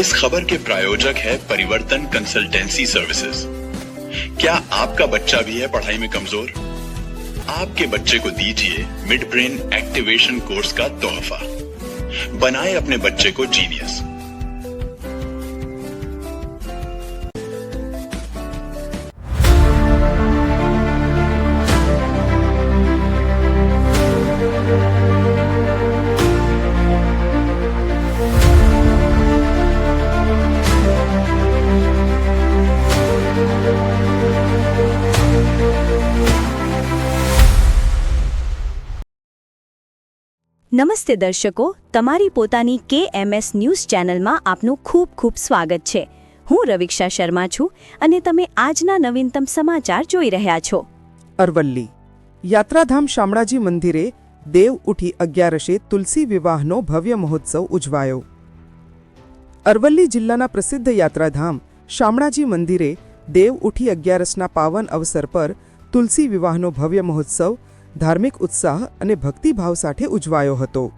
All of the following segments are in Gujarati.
इस खबर के प्रायोजक है परिवर्तन कंसल्टेंसी सर्विसेज़। क्या आपका बच्चा भी है पढ़ाई में कमज़ोर? आपके बच्चे को दीजिए मिड ब्रेन एक्टिवेशन कोर्स का तोहफा। बनाए अपने बच्चे को जीनियस। નમસ્તે દર્શકો, તમારી પોતાની કે એમએસ ન્યૂઝ ચેનલમાં આપનું ખૂબ ખૂબ સ્વાગત છે. હું રવિક્ષા શર્મા છું અને તમે આજના નવીનતમ સમાચાર જોઈ રહ્યા છો. અરવલ્લી. યાત્રાધામ શામળાજી મંદિરે દેવ ઉઠી અગિયારસે તુલસી વિવાહનો ભવ્ય મહોત્સવ ઉજવાયો. અરવલ્લી જિલ્લાના પ્રસિદ્ધ યાત્રાધામ શામળાજી મંદિરે દેવ ઉઠી અગિયારસના પાવન અવસર પર તુલસી વિવાહનો ભવ્ય મહોત્સવ ધાર્મિક ઉત્સાહ અને ભક્તિભાવ સાથે ઉજવાયો હતો.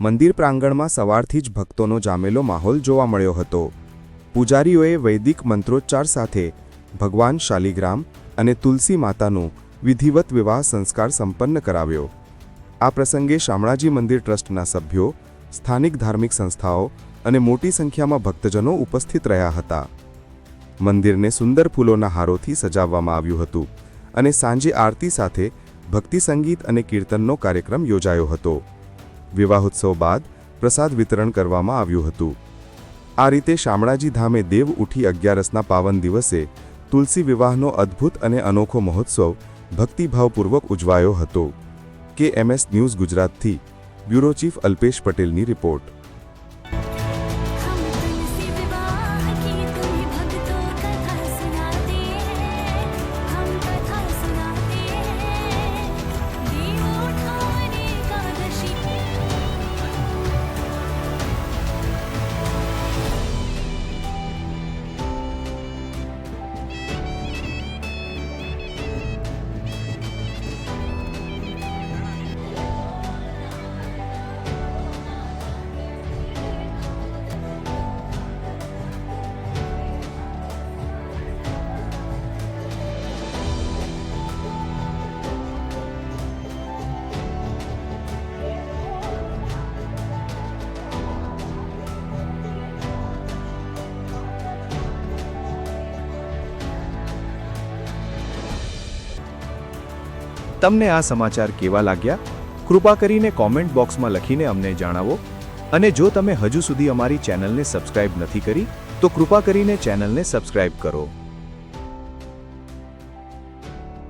મંદિર પ્રાંગણમાં સવારથી જ ભક્તોનો જામેલો માહોલ જોવા મળ્યો હતો. પૂજારીઓએ વૈદિક મંત્રોચ્ચાર સાથે ભગવાન શાલિગ્રામ અને તુલસી માતાનો વિધિવત વિવાહ સંસ્કાર સંપન્ન કરાવ્યો. આ પ્રસંગે શામળાજી મંદિર ટ્રસ્ટના સભ્યો, સ્થાનિક ધાર્મિક સંસ્થાઓ અને મોટી સંખ્યામાં ભક્તજનો ઉપસ્થિત રહ્યા હતા. મંદિરને સુંદર ફૂલોના હારોથી સજાવવામાં આવ્યું હતું અને સાંજે આરતી સાથે ભક્તિ સંગીત અને કીર્તનનો કાર્યક્રમ યોજાયો હતો. વિવાહોત્સવ બાદ પ્રસાદ વિતરણ કરવામાં આવ્યું હતું. આ રીતે શામળાજી ધામે દેવ ઉઠી અગિયારસના પાવન દિવસે તુલસી વિવાહનો અદ્ભુત અને અનોખો મહોત્સવ ભક્તિભાવપૂર્વક ઉજવાયો હતો. કે એમએસ ન્યૂઝ ગુજરાતથી, બ્યુરો ચીફ અલ્પેશ પટેલની રિપોર્ટ. તમને આ સમાચાર કેવા લાગ્યા? કૃપા કરીને કોમેન્ટ બોક્સમાં લખીને અમને જણાવો. અને જો તમે હજુ સુધી અમારી ચેનલને સબસ્ક્રાઇબ નથી કરી, તો કૃપા કરીને ચેનલને સબસ્ક્રાઇબ કરો.